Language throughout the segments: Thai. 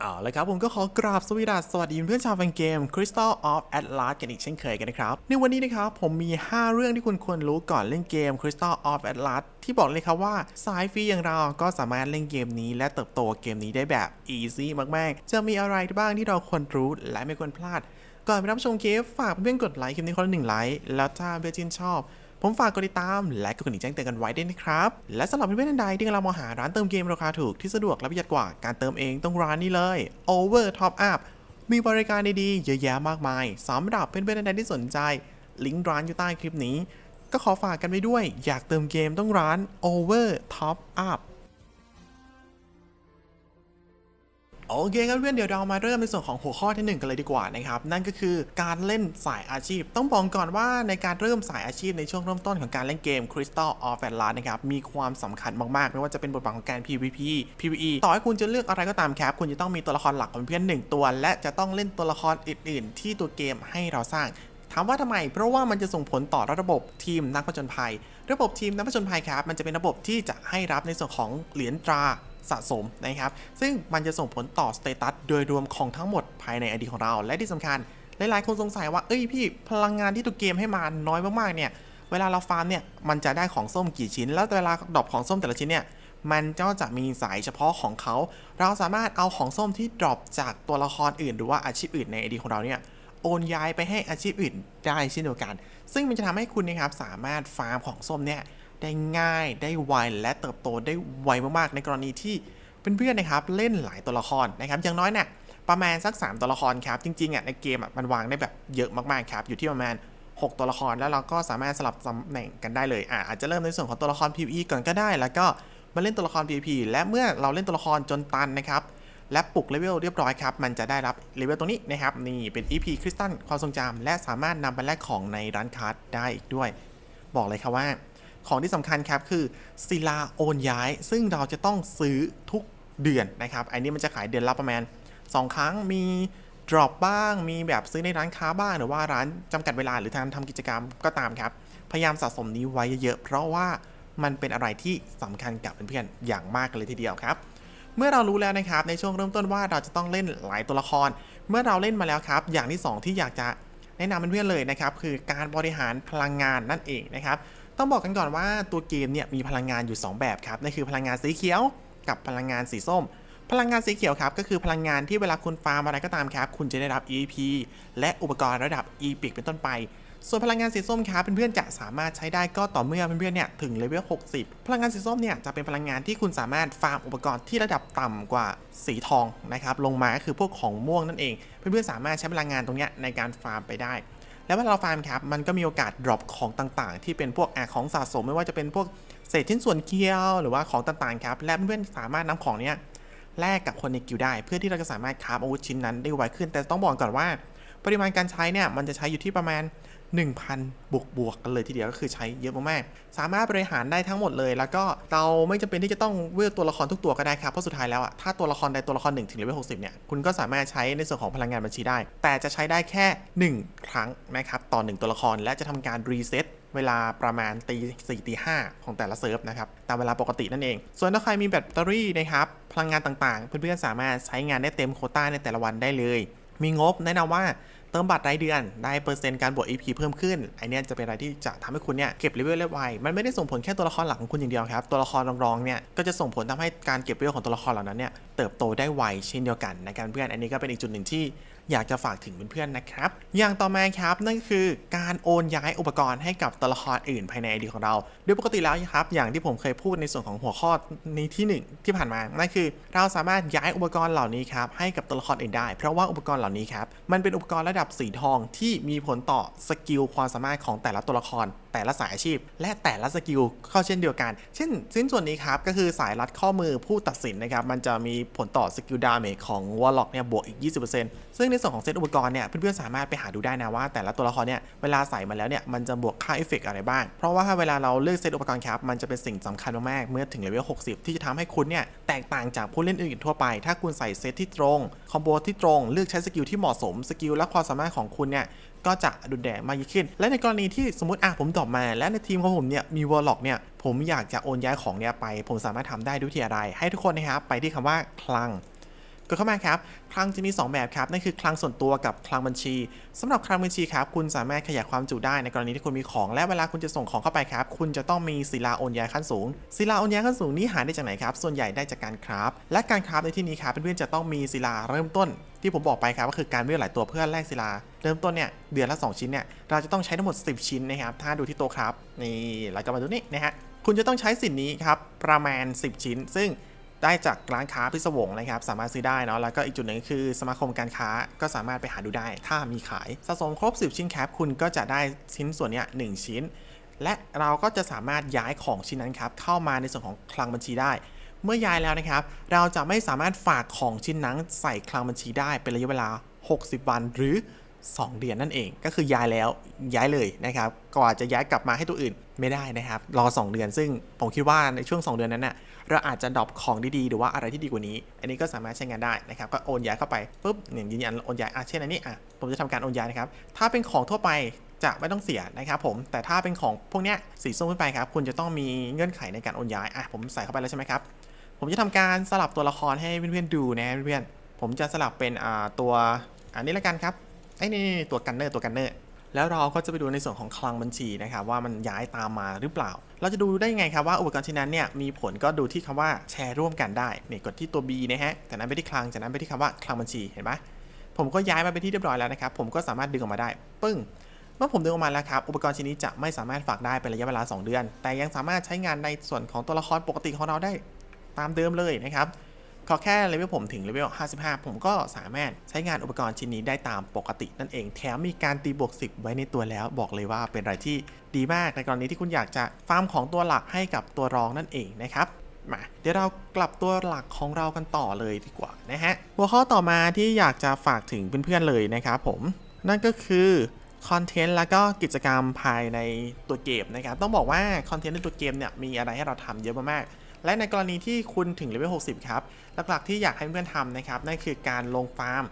เอาละครับผมก็ขอกราบสวสดีสสวัสดีเพื่อนชาวแฟนเกม Crystal of Atlas กันอีกเช่นเคยกันนะครับ ในวันนี้นะครับผมมี 5 เรื่องที่คุณควรรู้ก่อนเล่นเกม Crystal of Atlas ที่บอกเลยครับว่าสายฟรีอย่างเราก็สามารถเล่นเกมนี้ และเติบโตเกมนี้ได้แบบ easy มากๆ จะมีอะไรบ้างที่เราควรรู้และไม่ควรพลาด ก่อนไปรับชมคลิปฝากเพื่อนกดไลค์คลิปนี้คนละหนึ่งไลค์แล้วถ้าเพื่อนชื่นชอบ ผมฝากกดติดตาม และกดกระดิ่งแจ้งเตือนกันไว้ด้วยนะครับ และสำหรับเพื่อนๆท่านใดที่กำลังมองหาร้านเติมเกมราคาถูกที่สะดวกและประหยัดกว่าการเติมเองต้องร้านนี้เลย Over Top Up มีบริการดีๆเยอะแยะมากมายสำหรับเพื่อนๆท่านใดที่สนใจลิงก์ร้านอยู่ใต้คลิปนี้ ก็ขอฝากกันไว้ด้วย อยากเติมเกมต้องร้าน Over Top Up โอเคครับเพื่อนเดี๋ยวเรามาเริ่มในส่วนของหัวข้อที่ 1 กันเลยดีกว่านะครับนั่นก็คือการเล่นสายอาชีพ ต้องบอกก่อนว่าในการเริ่มสายอาชีพในช่วงเริ่มต้นของการเล่นเกม Crystal of Atlas นะครับมีความสำคัญมากๆ ไม่ว่าจะเป็นบทบาทของการ PVP PVE ต่อให้คุณจะเลือกอะไรก็ตามครับคุณจะต้องมีตัวละครหลักของเพื่อนหนึ่งตัว และจะต้องเล่นตัวละครอื่น ๆ ที่ตัวเกมให้เราสร้างามว่าทำไม เพราะว่ามันจะส่งผลต่อระบบทีมนักผจญภัย ระบบทีมนักผจญภัยครับ มันจะเป็นระบบที่จะให้รับในส่วนของเหรียญตราสะสมนะครับ ซึ่งมันจะส่งผลต่อสเตตัสโดยรวมของทั้งหมดภายในอดีของเรา และที่สำคัญ หลายๆ คนสงสัยว่า เอ้ยพี่ พลังงานที่ตัวเกมให้มาน้อยมากๆ เนี่ย เวลาเราฟาร์มเนี่ย มันจะได้ของส้มกี่ชิ้น แล้วเวลาดรอปของส้มแต่ละชิ้นเนี่ย มันก็จะมีสายเฉพาะของเขา เราสามารถเอาของส้มที่ดรอปจากตัวละครอื่น หรือว่าอาชีพอื่นในไอดีของเราเนี่ย โอนย้ายไปให้อาชีพอื่นได้เช่นเดียวกัน ซึ่งมันจะทำให้คุณนะครับสามารถฟาร์มของส้มเนี่ยได้ง่ายได้ไวและเติบโตได้ไวมากๆ ในกรณีที่เพื่อนๆนะครับเล่นหลายตัวละครนะครับอย่างน้อยเนี่ยประมาณสัก 3 ตัวละครครับ จริงๆอะในเกมอะมันวางได้แบบเยอะมากๆครับ อยู่ที่ประมาณ 6 ตัวละครแล้วเราก็สามารถสลับตำแหน่งกันได้เลยอะอาจจะเริ่มในส่วนของตัวละคร PVE ก่อนก็ได้ แล้วก็มาเล่นตัวละคร PVP และเมื่อเราเล่นตัวละครจนตันนะครับ และปลุกเลเวลเรียบร้อยครับ มันจะได้รับเลเวลตรงนี้นะครับ นี่เป็น EP คริสตัลความทรงจำและสามารถนำไปแลกของในร้านค้าได้อีกด้วย บอกเลยครับว่า ของที่สำคัญครับคือศิลาโอนย้าย ซึ่งเราจะต้องซื้อทุกเดือนนะครับ อันนี้มันจะขายเดือนละประมาณ 2 ครั้งมี drop บ้าง มีแบบซื้อในร้านค้าบ้าง หรือว่าร้านจำกัดเวลาหรือทางทำกิจกรรมก็ตามครับ พยายามสะสมนี้ไว้เยอะๆเพราะว่ามันเป็นอะไรที่สำคัญกับเพื่อนๆอย่างมากเลยทีเดียวครับ เมื่อเรารู้แล้วนะครับในช่วงเริ่มต้นว่าเราจะต้องเล่นหลายตัวละคร เมื่อเราเล่นมาแล้วครับ อย่างที่ 2 ที่อยากจะแนะนำเพื่อนๆเลยนะครับคือการบริหารพลังงานนั่นเองนะครับต้องบอกกันก่อนว่าตัวเกมเนี่ยมีพลังงานอยู่ 2 แบบครับนั่นคือพลังงานสีเขียวกับพลังงานสีส้ม พลังงานสีเขียวครับก็คือพลังงานที่เวลาคุณฟาร์มอะไรก็ตามครับคุณจะได้รับ EP และอุปกรณ์ระดับ EPIC เป็นต้นไป ส่วนพลังงานสีส้มครับเพื่อนๆจะสามารถใช้ได้ก็ต่อเมื่อเพื่อนๆเนี่ยถึงเลเวล 60 พลังงานสีส้มเนี่ยจะเป็นพลังงานที่คุณสามารถฟาร์มอุปกรณ์ที่ระดับต่ำกว่าสีทองนะครับลงมาก็คือพวกของม่วงนั่นเอง เพื่อนๆสามารถใช้พลังงานตรงนี้ในการฟาร์มไปได้ แล้วเวลาเราฟาร์มครับมันก็มีโอกาสดรอปของต่างๆ ที่เป็นพวกอาของสะสมไม่ว่าจะเป็นพวกเศษชิ้นส่วนเคี้ยวหรือว่าของต่างๆครับและเพื่อนๆสามารถนำของเนี้ยแลกกับคนในกิลได้ เพื่อที่เราจะสามารถคราฟอาวุธชิ้นนั้นได้ไวขึ้น แต่ต้องบอกก่อนว่า ปริมาณการใช้เนี่ยมันจะใช้อยู่ที่ประมาณ 1,000 บวกบวกกันเลยทีเดียวก็คือใช้เยอะมากๆ สามารถบริหารได้ทั้งหมดเลย แล้วก็เราไม่จำเป็นที่จะต้องเวลตัวละครทุกตัวก็ได้ครับ เพราะสุดท้ายแล้วอะถ้าตัวละครใดตัวละครหนึ่งถึงเลเวล60 เนี่ย คุณก็สามารถใช้ในส่วนของพลังงานบัญชีได้ แต่จะใช้ได้แค่ 1 ครั้งนะครับต่อ 1 ตัวละครและจะทำการรีเซ็ตเวลาประมาณตีสี่ตีห้าของแต่ละเซิร์ฟนะครับ ตามเวลาปกตินั่นเอง ส่วนถ้าใครมีแบตเตอรี่นะครับพลังงานต่างๆ เพื่อนๆสามารถใช้งานได้เต็มโคต้าในแต่ละวันได้เลย มีงบแนะนำว่า ติมบัตรรายเดือน ได้เปอร์เซ็นต์การบวก EP เพิ่มขึ้นไอเนี้ยจะเป็นอะไรที่จะทำให้คุณเนี่ยเก็บเลเวลได้ไวมันไม่ได้ส่งผลแค่ตัวละครหลักของคุณอย่างเดียวครับ ตัวละครรองๆเนี่ยก็จะส่งผลทำให้การเก็บเลเวลของตัวละครเหล่านั้นเนี่ยเติบโตได้ไวเช่นเดียวกันนะครับเพื่อนอันนี้ก็เป็นอีกจุดหนึ่งที่ อยากจะฝากถึงเพื่อนๆนะครับ อย่างต่อมาครับนั่นคือการโอนย้ายอุปกรณ์ให้กับตัวละครอื่นภายในไอดีของเรา โดยปกติแล้วครับอย่างที่ผมเคยพูดในส่วนของหัวข้อในที่หนึ่งที่ผ่านมานั่นคือ เราสามารถย้ายอุปกรณ์เหล่านี้ครับให้กับตัวละครอื่นได้ เพราะว่าอุปกรณ์เหล่านี้ครับมันเป็นอุปกรณ์ระดับสีทองที่มีผลต่อสกิลความสามารถของแต่ละตัวละคร แต่ละสายอาชีพ และแต่ละสกิลเข้าเช่นเดียวกัน เช่นสิ้นส่วนนี้ครับ ก็คือสายรัดข้อมือผู้ตัดสินนะครับ มันจะมีผลต่อสกิลดาเมจของวอลล็อกเนี่ยบวกอีก 20%ซึ่งในส่วนของเซตอุปกรณ์เนี่ยเพื่อนๆสามารถไปหาดูได้นะว่า แต่ละตัวละครเนี่ยเวลาใส่มาแล้วเนี่ยมันจะบวกค่าเอฟเฟกต์อะไรบ้าง เพราะว่าเวลาเราเลือกเซตอุปกรณ์ครับมันจะเป็นสิ่งสำคัญมากๆเมื่อถึงเลเวล 60 ที่จะทำให้คุณเนี่ยแตกต่างจากผู้เล่นอื่นทั่วไป ถ้าคุณใส่เซตที่ตรงคอมโบที่ตรงเลือกใช้สกิลที่เหมาะสมสกิลและความสามารถของคุณเนี่ย ก็จะดุแดงมากยิ่งขึ้น และในกรณีที่สมมติอะผมตอบมา และในทีมของผมเนี่ยมีวอลล็อกเนี่ยผมอยากจะโอนย้ายของเนี่ยไป ผมสามารถทำได้ด้วยที่อะไร ให้ทุกคนนะครับไปที่คำว่าคลัง ก็เข้ามาครับคลังจะมี 2 แบบครับนั่นคือคลังส่วนตัวกับคลังบัญชีสำหรับคลังบัญชีครับคุณสามารถขยายความจุได้ในกรณีที่คุณมีของ และเวลาคุณจะส่งของเข้าไปครับ คุณจะต้องมีศิลาโอนย้ายขั้นสูงศิลาโอนย้ายขั้นสูงนี้หาได้จากไหนครับ ส่วนใหญ่ได้จากการคราฟและการคราฟในที่นี้ครับเพื่อนๆจะต้องมีศิลาเริ่มต้น ที่ผมบอกไปครับก็คือการเวลหลายตัวเพื่อแลกศิลา เริ่มต้นเนี่ยเดือนละ 2 ชิ้นเนี่ยเราจะต้องใช้ทั้งหมด 10 ชิ้นนะครับถ้าดูที่โต๊ะครับนี่แล้วก็มาดูนี่นะฮะคุณจะต้องใช้สินนี้ครับประมาณ 10 ชิ้น ซึ่ง ได้จากร้านค้าพิศวงนะครับสามารถซื้อได้เนาะแล้วก็อีกจุดหนึ่งคือสมาคมการค้าก็สามารถไปหาดูได้ ถ้ามีขายสะสมครบ 10 ชิ้นแคปคุณก็จะได้ชิ้นส่วนนี้หนึ่งชิ้น และเราก็จะสามารถย้ายของชิ้นนั้นครับเข้ามาในส่วนของคลังบัญชีได้ เมื่อย้ายแล้วนะครับ เราจะไม่สามารถฝากของชิ้นนั้นใส่คลังบัญชีได้เป็นระยะเวลา 60 วันหรือ 2 เดือนนั่นเอง ก็คือย้ายแล้วย้ายเลยนะครับกว่าจะย้ายกลับมาให้ตัวอื่นไม่ได้นะครับ รอ 2 เดือน ซึ่งผมคิดว่าในช่วง 2 เดือนนั้นน่ะเราอาจจะดรอปของดีๆ หรือว่าอะไรที่ดีกว่านี้ อันนี้ก็สามารถใช้งานได้นะครับก็โอนย้ายเข้าไปปุ๊บเนี่ยยืนยันโอนย้ายอะเช่นอันนี้อะผมจะทำการโอนย้ายนะครับถ้าเป็นของทั่วไปจะไม่ต้องเสียนะครับผมแต่ถ้าเป็นของพวกเนี้ยสีส้มขึ้นไปครับคุณจะต้องมีเงื่อนไขในการโอนย้ายอะผมใส่เข้าไปแล้วใช่ไหมครับผมจะทำการสลับตัวละครให้เพื่อนๆดูนะเพื่อนๆผมจะสลับเป็นอ่าตัวอันนี้ละกันครับ ไอ้นี่ตัวกันเนอร์ตัวกันเนอร์แล้วเราก็จะไปดูในส่วนของคลังบัญชีนะครับว่ามันย้ายตามมาหรือเปล่า เราจะดูได้ยังไงครับว่าอุปกรณ์ชิ้นนั้นเนี่ยมีผลก็ดูที่คำว่าแชร์ร่วมกันได้เนี่ยกดที่ตัว B นะฮะจากนั้นไปที่คลังจากนั้นไปที่คำว่าคลังบัญชีเห็นไหมผมก็ย้ายมาเป็นที่เรียบร้อยแล้วนะครับผมก็สามารถดึงออกมาได้ ปึ้งเมื่อผมดึงออกมาแล้วครับ อุปกรณ์ชิ้นนี้จะไม่สามารถฝากได้เป็นระยะเวลา 2 เดือน แต่ยังสามารถใช้งานในส่วนของตัวละครปกติของเราได้ตามเดิมเลยนะครับ ขอแค่เลเวลผมถึงเลเวล 55 ผมก็สามารถใช้งานอุปกรณ์ชิ้นนี้ได้ตามปกตินั่นเอง แถมมีการตีบวก 10 ไว้ในตัวแล้ว บอกเลยว่าเป็นอะไรที่ดีมากในกรณีที่คุณอยากจะฟาร์มของตัวหลักให้กับตัวรองนั่นเองนะครับมาเดี๋ยวเรากลับตัวหลักของเรากันต่อเลยดีกว่านะฮะ หัวข้อต่อมาที่อยากจะฝากถึงเพื่อนๆเลยนะครับผม นั่นก็คือคอนเทนต์แล้วก็กิจกรรมภายในตัวเกมนะครับ ต้องบอกว่าคอนเทนต์ในตัวเกมเนี่ยมีอะไรให้เราทำเยอะมากๆและในกรณีที่คุณถึงเลเวล 60 ครับ หลักๆที่อยากให้เพื่อนๆทำนะครับนั่นคือการลงฟาร์ม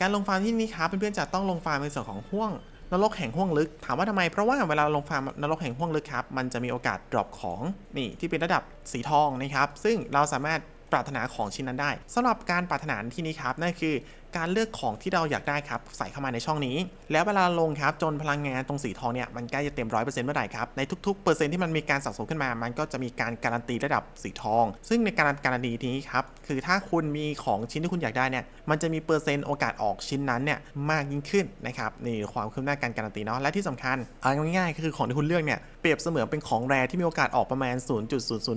การลงฟาร์มที่นี้ครับเพื่อนๆจะต้องลงฟาร์มในส่วนของห่วงนรกแห่งห่วงลึก ถามว่าทำไม เพราะว่าเวลาลงฟาร์มนรกแห่งห่วงลึกครับ มันจะมีโอกาสดรอปของนี่ที่เป็นระดับสีทองนะครับ ซึ่งเราสามารถ ปรารถนาของชิ้นนั้นได้สำหรับการปรารถนาที่นี้ครับนั่นคือการเลือกของที่เราอยากได้ครับใส่เข้ามาในช่องนี้ แล้วเวลาลงครับจนพลังงานตรงสีทองเนี่ยมันใกล้จะเต็มร้อยเปอร์เซ็นต์เมื่อไหร่ครับในทุกๆเปอร์เซ็นต์ที่มันมีการสะสมขึ้นมา มันก็จะมีการการันตีระดับสีทอง ซึ่งในการการันตีนี้ครับคือถ้าคุณมีของชิ้นที่คุณอยากได้เนี่ยมันจะมีเปอร์เซ็นต์โอกาสออกชิ้นนั้นเนี่ยมากยิ่งขึ้นนะครับนี่ความคืบหน้าการการันตีเนาะและที่สำคัญเอาง่ายๆก็คือของที่คุณเลือกเนี่ยเปรียบเสมือนเป็นของแรที่มีโอกาสออกประมาณ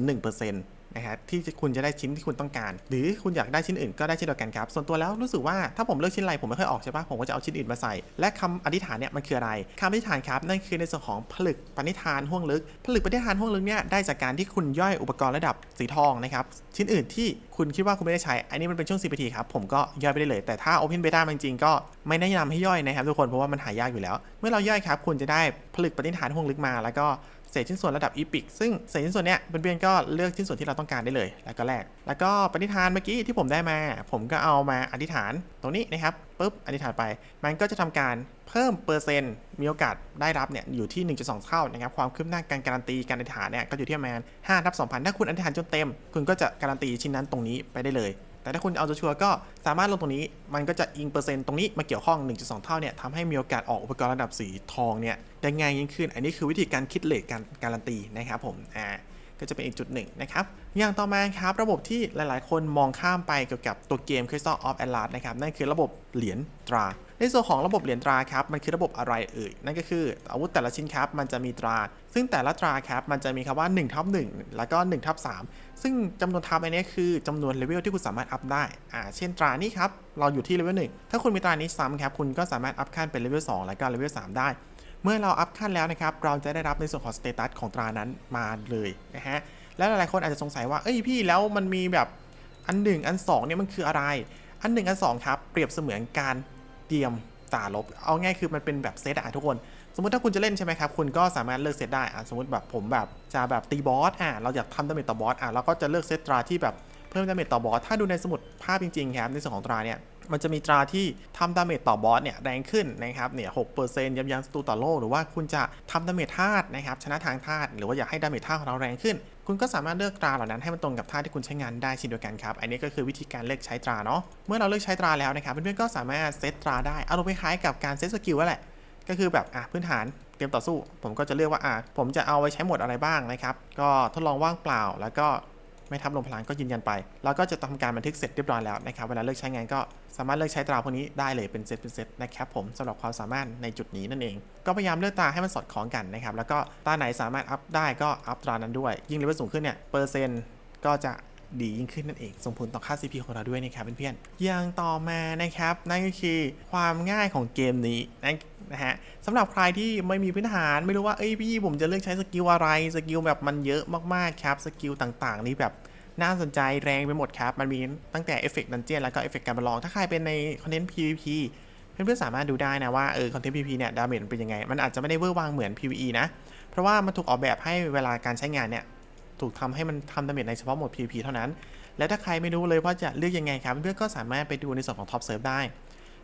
0.001% นะครับที่คุณจะได้ชิ้นที่คุณต้องการ หรือคุณอยากได้ชิ้นอื่นก็ได้เช่นเดียวกันครับ ส่วนตัวแล้วรู้สึกว่าถ้าผมเลือกชิ้นอะไรผมไม่ค่อยออกใช่ปะผมก็จะเอาชิ้นอื่นมาใส่ และคำอธิษฐานเนี่ยมันคืออะไรคำอธิษฐานครับนั่นคือในส่วนของผลึกปณิธานห่วงลึก ผลึกปณิธานห่วงลึกเนี่ยได้จากการที่คุณย่อยอุปกรณ์ระดับสีทองนะครับชิ้นอื่นที่คุณคิดว่าคุณไม่ได้ใช้ อันนี้มันเป็นช่วง CPT ครับผมก็ย่อยไปได้เลย แต่ถ้า Open Beta จริงๆก็ไม่แนะนำให้ย่อยนะครับทุกคนเพราะว่ามันหายากอยู่แล้ว เมื่อเราย่อยครับคุณจะได้ผลึกปณิธานห่วงลึกมา แล้วก็ เศษชิ้นส่วนระดับอีพิกซึ่งเศษชิ้นส่วนเนี้ยเพื่อนๆก็เลือกชิ้นส่วนที่เราต้องการได้เลย แล้วก็แลกแล้วก็ปณิธานเมื่อกี้ที่ผมได้มา ผมก็เอามาอธิษฐานตรงนี้นะครับปุ๊บอธิษฐานไป มันก็จะทำการเพิ่มเปอร์เซ็นต์มีโอกาสได้รับเนี่ยอยู่ที่ 1.2 เท่านะครับความคืบหน้าการการันตีการอธิษฐานเนี่ยก็อยู่ที่ประมาณ5ทับ2,000ถ้าคุณอธิษฐานจนเต็ม คุณก็จะการันตีชิ้นนั้นตรงนี้ไปได้เลย แต่ถ้าคุณเอาตัวชัวร์ก็สามารถลงตรงนี้ มันก็จะอิงเปอร์เซ็นต์ตรงนี้มาเกี่ยวข้อง 1.2 เท่าเนี่ยทำให้มีโอกาสออกอุปกรณ์ระดับสีทองเนี่ยได้ง่ายยิ่งขึ้น อันนี้คือวิธีการคิดเลทการการันตีนะครับผมอ่าก็จะเป็นอีกจุดหนึ่งนะครับ อย่างต่อมาครับ ระบบที่หลายๆ คนมองข้ามไปเกี่ยวกับตัวเกม Crystal of Atlas นะครับ นั่นคือระบบเหรียญตรา ในส่วนของระบบเหรียญตราครับมันคือระบบอะไรเอ่ยนั่นก็คือ อาวุธแต่ละชิ้นครับมันจะมีตรา ซึ่งแต่ละตราครับมันจะมีคำว่า1ทับ1แล้วก็1ทับ3ซึ่งจำนวนทับอันนี้คือจำนวนเลเวลที่คุณสามารถอัพได้อ่าเช่นตรานี้ครับเราอยู่ที่เลเวล1ถ้าคุณมีตรานี้ซ้ำครับคุณก็สามารถอัพขั้นเป็นเลเวล2แล้วก็เลเวล3ได้เมื่อเราอัพขั้นแล้วนะครับเราจะได้รับในส่วนของสเตตัสของตรานั้นมาเลยนะฮะแล้วหลายๆคนอาจจะสงสัยว่าเอ้ยพี่แล้วมันมีแบบอันหนึ่งอันสองเนี่ยมันคืออะไร อันหนึ่งอันสองครับเปรียบเสมือนการ เตรียมตาลบ เอาง่ายคือมันเป็นแบบเซตอะทุกคน สมมติถ้าคุณจะเล่นใช่ไหมครับ คุณก็สามารถเลือกเซตได้อะสมมติแบบผมแบบจะแบบตีบอสอะเราอยากทำดาเมจต่อบอสอะเราก็จะเลือกเซตตราที่แบบเพิ่มดาเมจต่อบอส ถ้าดูในสมุดภาพจริงๆครับในส่วนของตราเนี่ยมันจะมีตราที่ทำดาเมจต่อบอสเนี่ยแรงขึ้นนะครับเนี่ยหกเปอร์เซ็นต์ยับยั้งศัตรูต่อโลกหรือว่าคุณจะทำดาเมจธาตุนะครับชนะทางธาตุหรือว่าอยากให้ดาเมจธาตุของเราแรงขึ้น คุณก็สามารถเลือกตราเหล่านั้นให้มันตรงกับท่าที่คุณใช้งานได้เช่นเดียวกันครับ อันนี้ก็คือวิธีการเลือกใช้ตราเนาะ เมื่อเราเลือกใช้ตราแล้วนะครับเพื่อนๆก็สามารถเซตตราได้อารมณ์คล้ายกับการเซตสกิลนั่นแหละ ก็คือแบบอะพื้นฐานเตรียมต่อสู้ ผมก็จะเลือกว่าอะผมจะเอาไว้ใช้หมดอะไรบ้างนะครับ ก็ทดลองว่างเปล่าแล้วก็ ไม่ทับลงพลังก็ยืนยันไปแล้วก็จะทำการบันทึกเสร็จเรียบร้อยแล้วนะครับ เวลาเลิกใช้งานก็สามารถเลิกใช้ตราพวกนี้ได้เลยเป็นเซตเป็นเซตนะครับผมสำหรับความสามารถในจุดนี้นั่นเอง ก็พยายามเลือกตราให้มันสอดคล้องกันนะครับ แล้วก็ตราไหนสามารถอัพได้ก็อัพตรานั้นด้วย ยิ่งเลเวลสูงขึ้นเนี่ยเปอร์เซ็นต์ก็จะ ดียิ่งขึ้นนั่นเอง ส่งผลต่อค่า CP ของเราด้วยนะครับเพื่อนๆอย่างต่อมานะครับ นั่นก็คือความง่ายของเกมนี้นะนะฮะสำหรับใครที่ไม่มีพื้นฐานไม่รู้ว่าเอ้ยพี่ผมจะเลือกใช้สกิลอะไรสกิลแบบมันเยอะมากๆครับสกิลต่างๆ นี่แบบน่าสนใจแรงไปหมดครับ มันมีตั้งแต่เอฟเฟกต์ดันเจียนแล้วก็เอฟเฟกต์การประลอง ถ้าใครเป็นในคอนเทนต์ PVP เพื่อนๆสามารถดูได้นะว่าเออคอนเทนต์ PVP เนี่ยดาเมจมันเป็นยังไง มันอาจจะไม่ได้เวอร์วังเหมือน PVE นะ เพราะว่ามันถูกออกแบบให้เวลาการใช้งานเนี่ย ถูกทำให้มันทำดาเมจในเฉพาะโหมด PVP เท่านั้น และถ้าใครไม่รู้เลยว่าจะเลือกยังไงครับเพื่อนก็สามารถไปดูในส่วนของ Top Serve ได้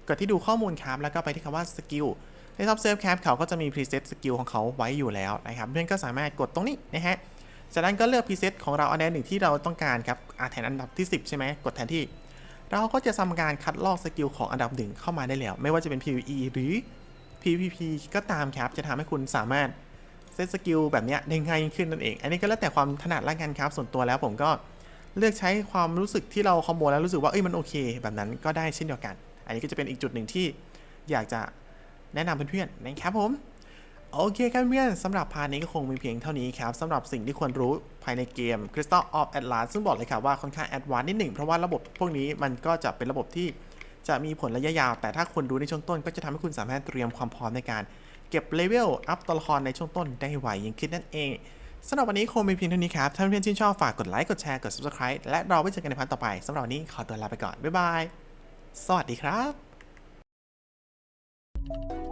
กดที่ดูข้อมูลครับแล้วก็ไปที่คำว่าสกิลใน Top Serve ครับเขาก็จะมี preset สกิลของเขาไว้อยู่แล้วนะครับเพื่อนก็สามารถกดตรงนี้นะฮะจากนั้นก็เลือก preset ของเราอันใดหนึ่งที่เราต้องการครับอาแทนอันดับที่ 10 ใช่ไหมกดแทนที่ เราก็จะทำการคัดลอกสกิลของอันดับหนึ่งเข้ามาได้แล้ว ไม่ว่าจะเป็น PVE หรือ PVP ก็ตามครับจะทำให้คุณสามารถ เซตสกิลแบบนี้ยได้ง่ายยิ่งขึ้นนั่นเอง อันนี้ก็แล้วแต่ความถนัดละกันครับ ส่วนตัวแล้วผมก็เลือกใช้ความรู้สึกที่เราคอมโบแล้วรู้สึกว่าเอ้ยมันโอเค แบบนั้นก็ได้เช่นเดียวกัน อันนี้ก็จะเป็นอีกจุดหนึ่งที่อยากจะแนะนำเพื่อนๆนะครับผมโอเคครับเพื่อนสำหรับพาร์ทนี้ก็คงมีเพียงเท่านี้ครับสำหรับสิ่งที่ควรรู้ภายในเกม Crystal of Atlas ซึ่งบอกเลยครับว่าค่อนข้างแอดวานซ์นิดหนึ่งเพราะว่าระบบพวกนี้มันก็จะเป็นระบบที่จะมีผลระยะยาว แต่ถ้าคุณรู้ในช่วงต้นก็จะทำให้คุณสามารถเตรียมความพร้อมในการ เก็บเลเวลอัพตัวละครในช่วงต้นได้ไหวยิ่งขึ้นนั่นเองสำหรับวันนี้คงมีเพียงเท่านี้ครับ ถ้าเพื่อนชื่นชอบฝากกดไลค์ กดแชร์ กด subscribe และเราไว้เจอกันในพันต่อไปสำหรับวันนี้ขอตัวลาไปก่อน บ๊ายบาย สวัสดีครับ